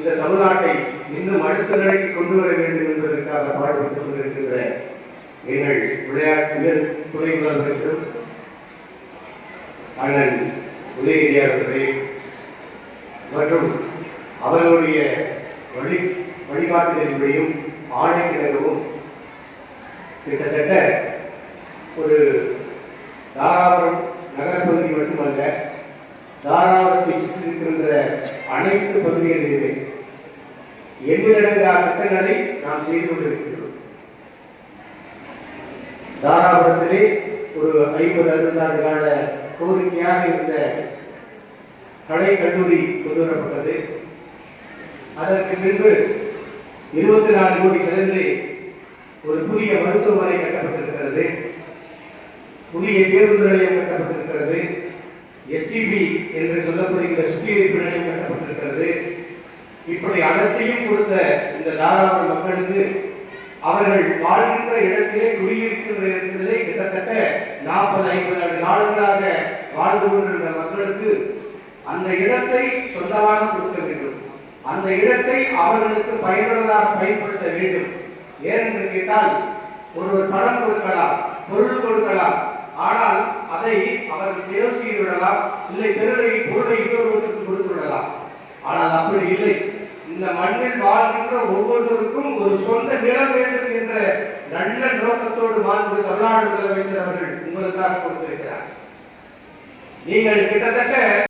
இந்த தமிழ்நாட்டை இன்னும் அடுத்த நிலைக்கு கொண்டு வர வேண்டும் என்பதற்காக பாடுபட்டுக் கொண்டிருக்கின்ற எங்கள் விளையாட்டு துணை முதலமைச்சர் அண்ணன் உதயநிதி அவர்களே மற்றும் அவர்களுடைய வழி வழிகாட்டுதலின்படியும் ஆணைக்கிணகவும் கிட்டத்தட்ட ஒரு தாராபுரம் நகரப்பகுதி மட்டுமல்ல தாராபுரத்தை சுற்றி இருக்கின்ற அனைத்து பகுதிகளிலுமே எண்ணிலடங்கா திட்டங்களை நாம் செய்து கொண்டிருக்கின்றோம். தாராபுரத்திலே ஒரு ஐம்பது அறுபது ஆண்டு கால கோரிக்கையாக இருந்த கலை கல்லூரி கொண்டு வரப்பட்டது. அதற்கு பின்பு இருபத்தி நாலு கோடி செலவில் ஒரு புதிய மருத்துவமனை கட்டப்பட்டிருக்கிறது. புதிய பேருந்து நிலையம் கட்டப்பட்டிருக்கிறது. எஸ்டிபி என்று சொல்லப்படுகிற சுத்திகரிப்பு நிலையம் இப்படி அனைத்தையும் கொடுத்த இந்த தாராபுரம் மக்களுக்கு அவர்கள் வாழ்கின்ற இடத்திலே குடியிருக்கின்ற இடத்திலே கிட்டத்தட்ட நாற்பது ஐம்பது ஆண்டு காலங்களாக வாழ்ந்து கொண்டிருந்த மக்களுக்கு அந்த இடத்தை சொந்தமாக கொடுக்க வேண்டும். அந்த இடத்தை அவர்களுக்கு பயனுள்ளதாக பயன்படுத்த வேண்டும். ஏனென்று கேட்டால் ஒருவர் பணம் கொடுக்கலாம் பொருள் கொடுக்கலாம் ஆனால் அதை அவர்கள் சேவை செய்து விடலாம் இல்லை பெருளை பொருளை இன்னொருவருக்கு கொடுத்து விடலாம். ஆனால் அப்படி இல்லை. இந்த மண்ணில் வாழ்கின்ற ஒவ்வொருவருக்கும் ஒரு சொந்த நிலம் வேண்டும் என்ற நல்ல நோக்கத்தோடு மாண்பு தமிழ்நாடு முதலமைச்சர் அவர்கள் உங்களுக்காக கொடுத்திருக்கிறார். நீங்கள் கிட்டத்தட்ட